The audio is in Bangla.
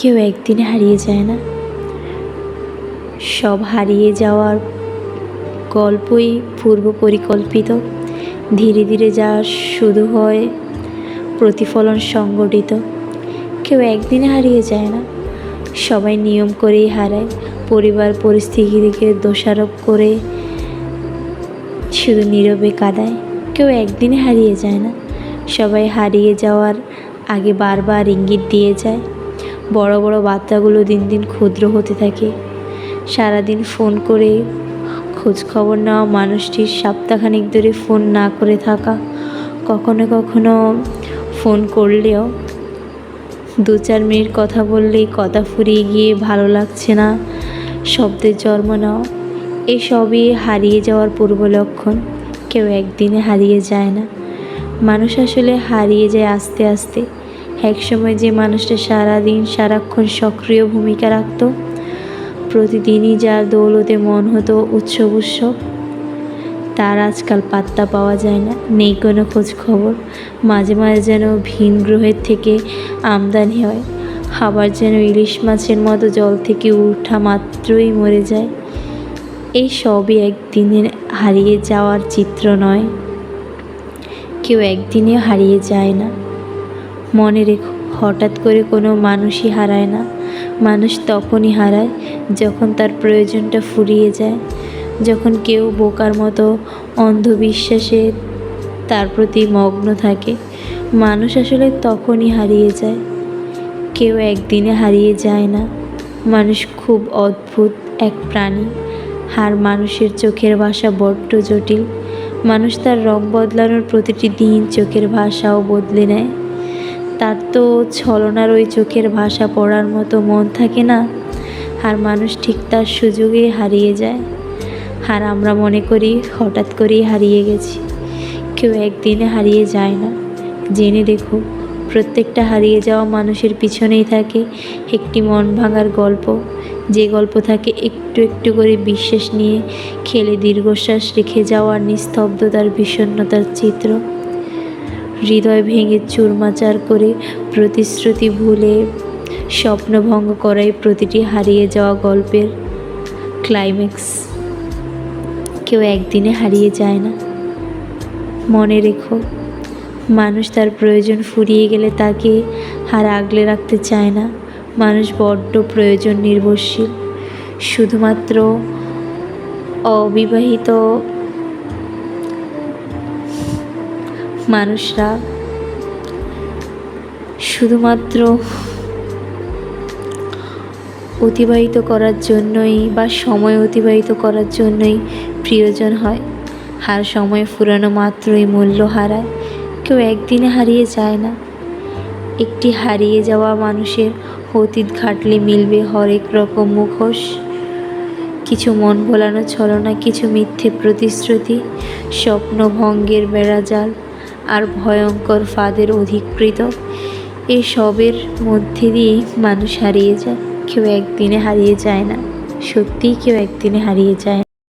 কেউ একদিনে হারিয়ে যায় না। সব হারিয়ে যাওয়ার গল্পই পূর্ব পরিকল্পিত। ধীরে ধীরে যা শুরু হয় প্রতিফলন সংগঠিত। কেউ একদিনে হারিয়ে যায় না। সবাই নিয়ম করেই হারায়। পরিবার পরিস্থিতিকে দোষারোপ করে শুধু নীরবে কাঁদায়। কেউ একদিনে হারিয়ে যায় না। সবাই হারিয়ে যাওয়ার আগে বারবার ইঙ্গিত দিয়ে যায়। বড় বড় বার্তাগুলো দিন দিন ক্ষুদ্র হতে থাকে। সারাদিন ফোন করে খোঁজ খবর নেওয়া মানুষটির সপ্তাহখানিক ধরে ফোন না করে থাকা, কখনো কখনো ফোন করলেও দু চার মিনিট কথা বললেই কথা ফুরিয়ে গিয়ে ভালো লাগছে না, শব্দের জন্ম নেওয়া। এই সবই হারিয়ে যাওয়ার পূর্ব লক্ষণ। কেউ একদিনে হারিয়ে যায় না। মানুষ আসলে হারিয়ে যায় আস্তে আস্তে। একসময় যে মানুষটা সারাদিন, সারাক্ষণ সক্রিয় ভূমিকা রাখত, প্রতিদিনই যার দৌলতে মন হতো উৎসব উৎসব, তার আজকাল পাত্তা পাওয়া যায় না, নেই কোনো খোঁজ খবর। মাঝে মাঝে যেন ভিন গ্রহের থেকে আমদানি হয়, আবার যেন ইলিশ মাছের মতো জল থেকে উঠা মাত্রই মরে যায়। এই সবই একদিনের হারিয়ে যাওয়ার চিত্র নয়। কেউ একদিনে হারিয়ে যায় না। মনে রেখো, হঠাৎ করে কোনো মানুষই হারায় না। মানুষ তখনই হারায় যখন তার প্রয়োজনটা ফুরিয়ে যায়। যখন কেউ বোকার মতো অন্ধবিশ্বাসে তার প্রতি মগ্ন থাকে, মানুষ আসলে তখনই হারিয়ে যায়। কেউ একদিনে হারিয়ে যায় না। মানুষ খুব অদ্ভুত এক প্রাণী। আর মানুষের চোখের ভাষা বড্ড জটিল। মানুষ তার রং বদলানোর প্রতিটি দিন চোখের ভাষাও বদলে নেয়। তার তো ছলনার ওই চোখের ভাষা পড়ার মতো মন থাকে না। আর মানুষ ঠিক তার সুযোগে হারিয়ে যায়। আর আমরা মনে করি হঠাৎ করেই হারিয়ে গেছি। কেউ একদিনে হারিয়ে যায় না। জেনে দেখো প্রত্যেকটা হারিয়ে যাওয়া মানুষের পিছনেই থাকে একটি মন ভাঙার গল্প। যে গল্প থাকে একটু একটু করে বিশ্বাস নিয়ে খেলে দীর্ঘশ্বাস রেখে যাওয়ার নিস্তব্ধতার বিষণ্ণতার চিত্র। হৃদয় ভেঙে চুরমাচার করে প্রতিশ্রুতি ভুলে স্বপ্নভঙ্গ করাই প্রতিটি হারিয়ে যাওয়া গল্পের ক্লাইম্যাক্স কেউ একদিনে হারিয়ে যায় না। মনে রেখো, মানুষ তার প্রয়োজন ফুরিয়ে গেলে তাকে হার আগলে রাখতে চায় না। মানুষ বড্ড প্রয়োজন নির্ভরশীল। শুধুমাত্র অবিবাহিত মানুষরা শুধুমাত্র অতিবাহিত করার জন্যই বা সময় অতিবাহিত করার জন্যই প্রিয়জন হয়। আর সময় ফুরানো মাত্রই মূল্য হারায়। কেউ একদিনে হারিয়ে যায় না। একটি হারিয়ে যাওয়া মানুষের অতীত ঘাটলে মিলবে হরেক রকম মুখোশ। কিছু মন ভোলানো ছলনা, কিছু মিথ্যে প্রতিশ্রুতি স্বপ্নভঙ্গের বেড়াজাল। আর ভয়ঙ্কর ফাঁদের অধিকৃত। এই সবের মধ্যে দিয়ে মানুষ হারিয়ে যায়। কেউ একদিনে হারিয়ে যায় না। সত্যিই কেউ একদিনে হারিয়ে যায়